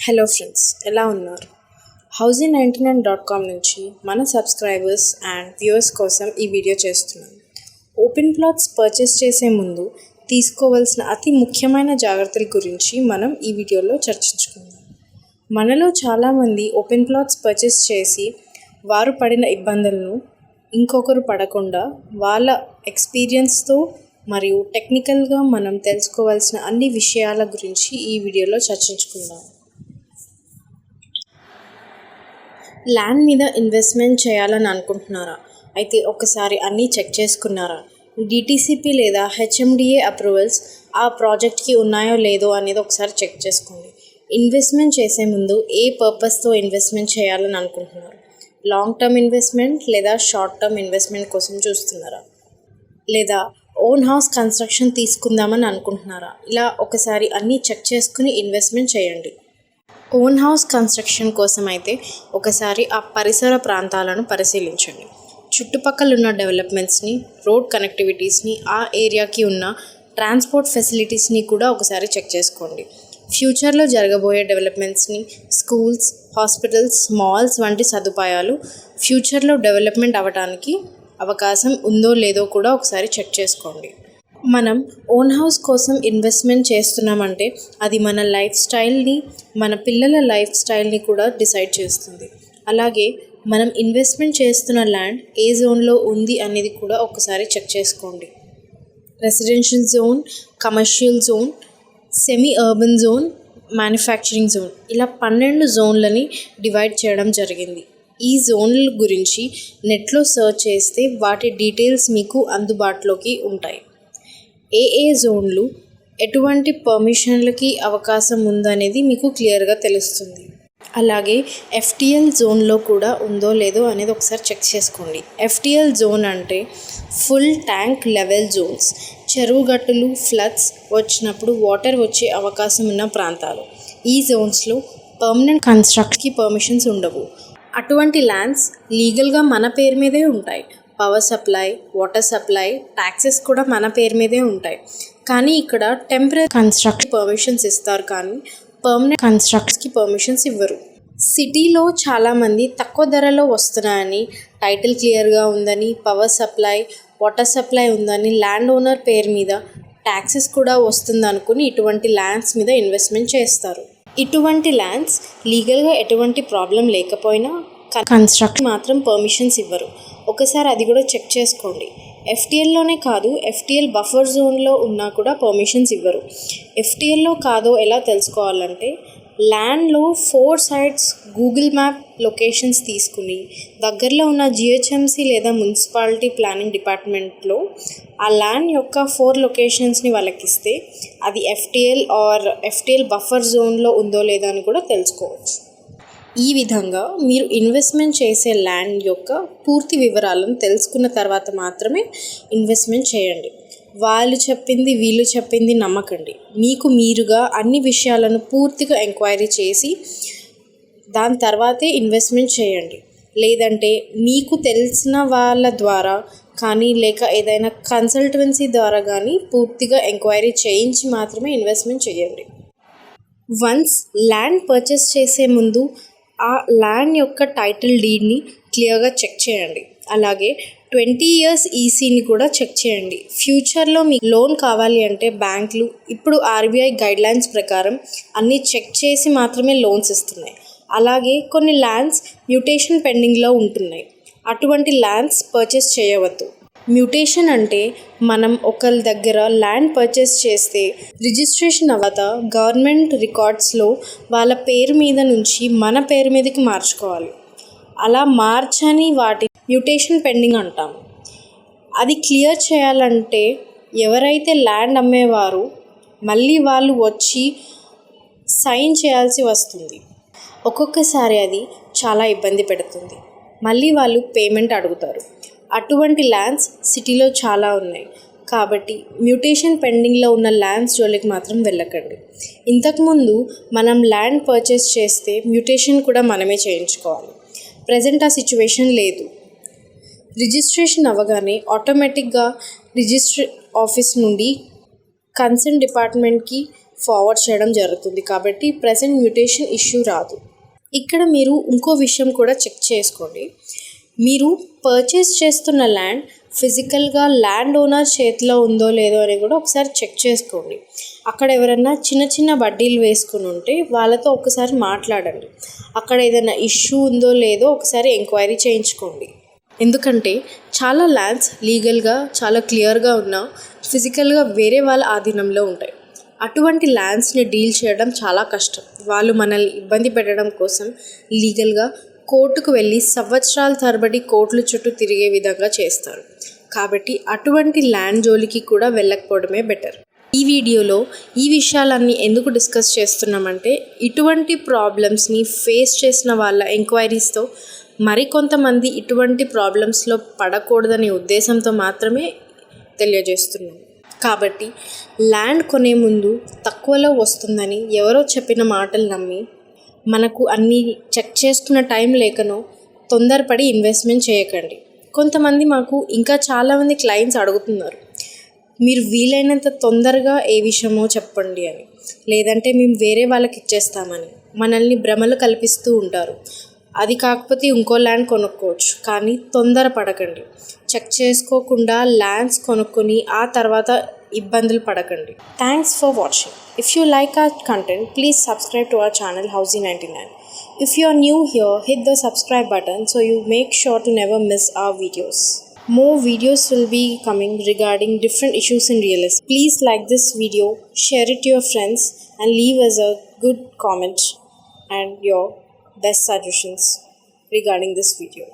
Hello friends ఎలా ఉన్నారు? Housing ninety nine dot com నుంచి మన సబ్స్క్రైబర్స్ అండ్ వ్యూవర్స్ కోసం ఈ వీడియో చేస్తున్నాం ఓపెన్ ప్లాట్స్ పర్చేస్ చేసే ముందు తీసుకోవాల్సిన అతి ముఖ్యమైన జాగ్రత్తల గురించి మనం ఈ వీడియోలో చర్చించుకుందాం. మనలో చాలామంది ఓపెన్ ప్లాట్స్ పర్చేస్ చేసి వారు పడిన ఇబ్బందులను ఇంకొకరు పడకుండా వాళ్ళ ఎక్స్పీరియన్స్తో మరియు టెక్నికల్గా మనం తెలుసుకోవాల్సిన అన్ని విషయాల గురించి ఈ వీడియోలో చర్చించుకుందాం. ల్యాండ్ మీద ఇన్వెస్ట్మెంట్ చేయాలని అనుకుంటున్నారా? అయితే ఒకసారి అన్నీ చెక్ చేసుకున్నారా? డిటీసీపీ లేదా హెచ్ఎండిఏ అప్రూవల్స్ ఆ ప్రాజెక్ట్కి ఉన్నాయో లేదో అనేది ఒకసారి చెక్ చేసుకోండి. ఇన్వెస్ట్మెంట్ చేసే ముందు ఏ పర్పస్తో ఇన్వెస్ట్మెంట్ చేయాలని అనుకుంటున్నారు? లాంగ్ టర్మ్ ఇన్వెస్ట్మెంట్ లేదా షార్ట్ టర్మ్ ఇన్వెస్ట్మెంట్ కోసం చూస్తున్నారా? లేదా ఓన్ హౌస్ కన్స్ట్రక్షన్ తీసుకుందామని అనుకుంటున్నారా? ఇలా ఒకసారి అన్నీ చెక్ చేసుకుని ఇన్వెస్ట్మెంట్ చేయండి. ఓన్ హౌస్ కన్స్ట్రక్షన్ కోసం అయితే ఒకసారి ఆ పరిసర ప్రాంతాలను పరిశీలించండి. చుట్టుపక్కల ఉన్న డెవలప్మెంట్స్ని రోడ్ కనెక్టివిటీస్ని ఆ ఏరియాకి ఉన్న ట్రాన్స్పోర్ట్ ఫెసిలిటీస్ని కూడా ఒకసారి చెక్ చేసుకోండి. ఫ్యూచర్లో జరగబోయే డెవలప్మెంట్స్ని స్కూల్స్ హాస్పిటల్స్ మాల్స్ వంటి సదుపాయాలు ఫ్యూచర్లో డెవలప్మెంట్ అవ్వడానికి అవకాశం ఉందో లేదో కూడా ఒకసారి చెక్ చేసుకోండి. మనం ఓన్ హౌస్ కోసం ఇన్వెస్ట్మెంట్ చేస్తున్నామంటే అది మన లైఫ్ స్టైల్ని మన పిల్లల లైఫ్ స్టైల్ని కూడా డిసైడ్ చేస్తుంది. అలాగే మనం ఇన్వెస్ట్మెంట్ చేస్తున్న ల్యాండ్ ఏ జోన్లో ఉంది అనేది కూడా ఒకసారి చెక్ చేసుకోండి. Residential zone commercial zone semi urban zone manufacturing zone ఇలా పన్నెండు జోన్లని డివైడ్ చేయడం జరిగింది. ఈ జోన్ల గురించి నెట్లో సెర్చ్ చేస్తే వాటి డీటెయిల్స్ మీకు అందుబాటులోకి ఉంటాయి. ఏ ఏ జోన్లు ఎటువంటి పర్మిషన్లకి అవకాశం ఉందనేది మీకు క్లియర్గా తెలుస్తుంది. అలాగే ఎఫ్టిఎల్ జోన్లో కూడా ఉందో లేదో అనేది ఒకసారి చెక్ చేసుకోండి. ఎఫ్టిఎల్ జోన్ అంటే ఫుల్ ట్యాంక్ లెవెల్ జోన్స్. చెరువు గట్టులు ఫ్లడ్స్ వచ్చినప్పుడు వాటర్ వచ్చే అవకాశం ఉన్న ప్రాంతాలు. ఈ జోన్స్లో పర్మనెంట్ కన్స్ట్రక్షన్కి పర్మిషన్స్ ఉండవు. అటువంటి ల్యాండ్స్ లీగల్గా మన పేరు మీదే ఉంటాయి. Power supply water supply taxes కూడా మన పేరు మీదే ఉంటాయి. కానీ ఇక్కడ టెంపరీ కన్స్ట్రక్షన్ పర్మిషన్స్ ఇస్తారు కానీ పర్మనెంట్ కన్స్ట్రక్షన్స్కి పర్మిషన్స్ ఇవ్వరు. సిటీలో చాలామంది తక్కువ ధరలో వస్తున్నాయని టైటిల్ క్లియర్గా ఉందని పవర్ సప్లై వాటర్ సప్లై ఉందని ల్యాండ్ ఓనర్ పేరు మీద ట్యాక్సెస్ కూడా వస్తుంది అనుకుని ఇటువంటి ల్యాండ్స్ మీద ఇన్వెస్ట్మెంట్ చేస్తారు. ఇటువంటి ల్యాండ్స్ లీగల్గా ఎటువంటి ప్రాబ్లం లేకపోయినా కన్స్ట్రక్షన్ మాత్రం పర్మిషన్స్ ఇవ్వరు. ఒకసారి అది కూడా చెక్ చేసుకోండి. ఎఫ్టిఎల్లోనే కాదు ఎఫ్టిఎల్ బఫర్ జోన్లో ఉన్నా కూడా పర్మిషన్స్ ఇవ్వరు. ఎఫ్టిఎల్లో కాదో ఎలా తెలుసుకోవాలంటే ల్యాండ్లో four sides Google map locations తీసుకుని దగ్గరలో ఉన్న జిహెచ్ఎంసీ లేదా మున్సిపాలిటీ ప్లానింగ్ డిపార్ట్మెంట్లో ఆ ల్యాండ్ యొక్క ఫోర్ లొకేషన్స్ని వాళ్ళకిస్తే అది ఎఫ్టిఎల్ ఆర్ ఎఫ్టిఎల్ బఫర్ జోన్లో ఉందో లేదో అని కూడా తెలుసుకోవచ్చు. ఈ విధంగా మీరు ఇన్వెస్ట్మెంట్ చేసే ల్యాండ్ యొక్క పూర్తి వివరాలను తెలుసుకున్న తర్వాత మాత్రమే ఇన్వెస్ట్మెంట్ చేయండి. వాళ్ళు చెప్పింది వీళ్ళు చెప్పింది నమ్మకండి. మీకు మీరుగా అన్ని విషయాలను పూర్తిగా ఎంక్వైరీ చేసి దాని తర్వాతే ఇన్వెస్ట్మెంట్ చేయండి. లేదంటే మీకు తెలిసిన వాళ్ళ ద్వారా కానీ లేక ఏదైనా కన్సల్టెన్సీ ద్వారా కానీ పూర్తిగా ఎంక్వైరీ చేయించి మాత్రమే ఇన్వెస్ట్మెంట్ చేయండి. వన్స్ ల్యాండ్ పర్చేస్ చేసే ముందు ఆ ల్యాండ్ యొక్క టైటిల్ డీడ్ని క్లియర్గా చెక్ చేయండి. అలాగే ట్వంటీ ఇయర్స్ ఈసీని కూడా చెక్ చేయండి. ఫ్యూచర్లో మీకు లోన్ కావాలి అంటే బ్యాంకులు ఇప్పుడు ఆర్బీఐ గైడ్లైన్స్ ప్రకారం అన్నీ చెక్ చేసి మాత్రమే లోన్స్ ఇస్తున్నాయి. అలాగే కొన్ని ల్యాండ్స్ మ్యూటేషన్ పెండింగ్లో ఉంటున్నాయి. అటువంటి ల్యాండ్స్ పర్చేస్ చేయవద్దు. మ్యూటేషన్ అంటే మనం ఒకరి దగ్గర ల్యాండ్ పర్చేస్ చేస్తే రిజిస్ట్రేషన్ అవ్వత గవర్నమెంట్ రికార్డ్స్లో వాళ్ళ పేరు మీద నుంచి మన పేరు మీదకి మార్చుకోవాలి. అలా మార్చని వాటి మ్యూటేషన్ పెండింగ్ అంటాం. అది క్లియర్ చేయాలంటే ఎవరైతే ల్యాండ్ అమ్మేవారు మళ్ళీ వాళ్ళు వచ్చి సైన్ చేయాల్సి వస్తుంది. ఒక్కొక్కసారి అది చాలా ఇబ్బంది పెడుతుంది. మళ్ళీ వాళ్ళు పేమెంట్ అడుగుతారు. అటువంటి ల్యాండ్స్ సిటీలో చాలా ఉన్నాయి. కాబట్టి మ్యూటేషన్ పెండింగ్లో ఉన్న ల్యాండ్స్ జోలికి మాత్రం వెళ్ళకండి. ఇంతకుముందు మనం ల్యాండ్ పర్చేస్ చేస్తే మ్యూటేషన్ కూడా మనమే చేయించుకోవాలి. ప్రజెంట్ ఆ సిచ్యువేషన్ లేదు. రిజిస్ట్రేషన్ అవ్వగానే ఆటోమేటిక్గా రిజిస్ట్రే ఆఫీస్ నుండి కన్సర్న్ డిపార్ట్మెంట్కి ఫార్వర్డ్ చేయడం జరుగుతుంది. కాబట్టి ప్రజెంట్ మ్యూటేషన్ ఇష్యూ రాదు. ఇక్కడ మీరు ఇంకో విషయం కూడా చెక్ చేసుకోండి. మీరు పర్చేస్ చేస్తున్న ల్యాండ్ ఫిజికల్గా ల్యాండ్ ఓనర్ చేతిలో ఉందో లేదో అని కూడా ఒకసారి చెక్ చేసుకోండి. అక్కడ ఎవరైనా చిన్న చిన్న వడ్డీలు వేసుకుని ఉంటే వాళ్ళతో ఒకసారి మాట్లాడండి. అక్కడ ఏదైనా ఇష్యూ ఉందో లేదో ఒకసారి ఎంక్వైరీ చేయించుకోండి. ఎందుకంటే చాలా ల్యాండ్స్ లీగల్గా చాలా క్లియర్గా ఉన్న ఫిజికల్గా వేరే వాళ్ళ ఆధీనంలో ఉంటాయి. అటువంటి ల్యాండ్స్ని డీల్ చేయడం చాలా కష్టం. వాళ్ళు మనల్ని ఇబ్బంది పెట్టడం కోసం లీగల్గా కోర్టుకు వెళ్ళి సంవత్సరాల తరబడి కోర్టుల చుట్టూ తిరిగే విధంగా చేస్తారు. కాబట్టి అటువంటి ల్యాండ్ జోలికి కూడా వెళ్ళకపోవడమే బెటర్. ఈ వీడియోలో ఈ విషయాలన్నీ ఎందుకు డిస్కస్ చేస్తున్నామంటే ఇటువంటి ప్రాబ్లమ్స్ని ఫేస్ చేసిన వాళ్ళ ఎంక్వైరీస్తో మరికొంతమంది ఇటువంటి ప్రాబ్లమ్స్లో పడకూడదనే ఉద్దేశంతో మాత్రమే తెలియజేస్తున్నాం. కాబట్టి ల్యాండ్ కొనే ముందు తక్కువలో వస్తుందని ఎవరో చెప్పిన మాటలు నమ్మి మనకు అన్నీ చెక్ చేసుకున్న టైం లేకనో తొందరపడి ఇన్వెస్ట్మెంట్ చేయకండి. కొంతమంది మాకు ఇంకా చాలామంది క్లయింట్స్ అడుగుతున్నారు మీరు వీలైనంత తొందరగా ఏ విషయమో చెప్పండి అని. లేదంటే మేము వేరే వాళ్ళకి ఇచ్చేస్తామని. మనల్ని భ్రమలు కల్పిస్తూ ఉంటారు. అది కాకపోతే ఇంకో ల్యాండ్ కొనుక్కోవచ్చు. కానీ తొందర పడకండి చెక్ చేసుకోకుండా ల్యాండ్స్ కొనుక్కొని ఆ తర్వాత ఇబ్బందులు పడకండి thanks for watching if you like our content please subscribe to our channel housing ninety nine if you are new here hit the subscribe button so you make sure to never miss our videos More videos will be coming regarding different issues in real estate. Please like this video, share it to your friends, and leave us a good comment and your best suggestions regarding this video.